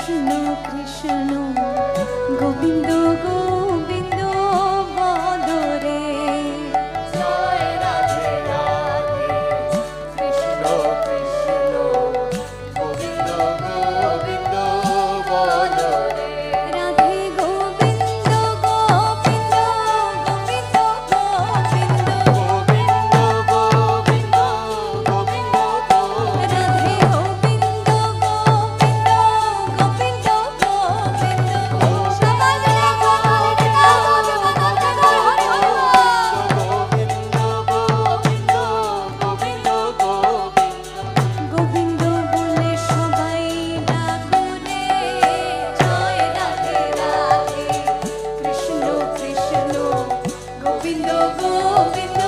Krishna Krishna Govinda Govind, Govind.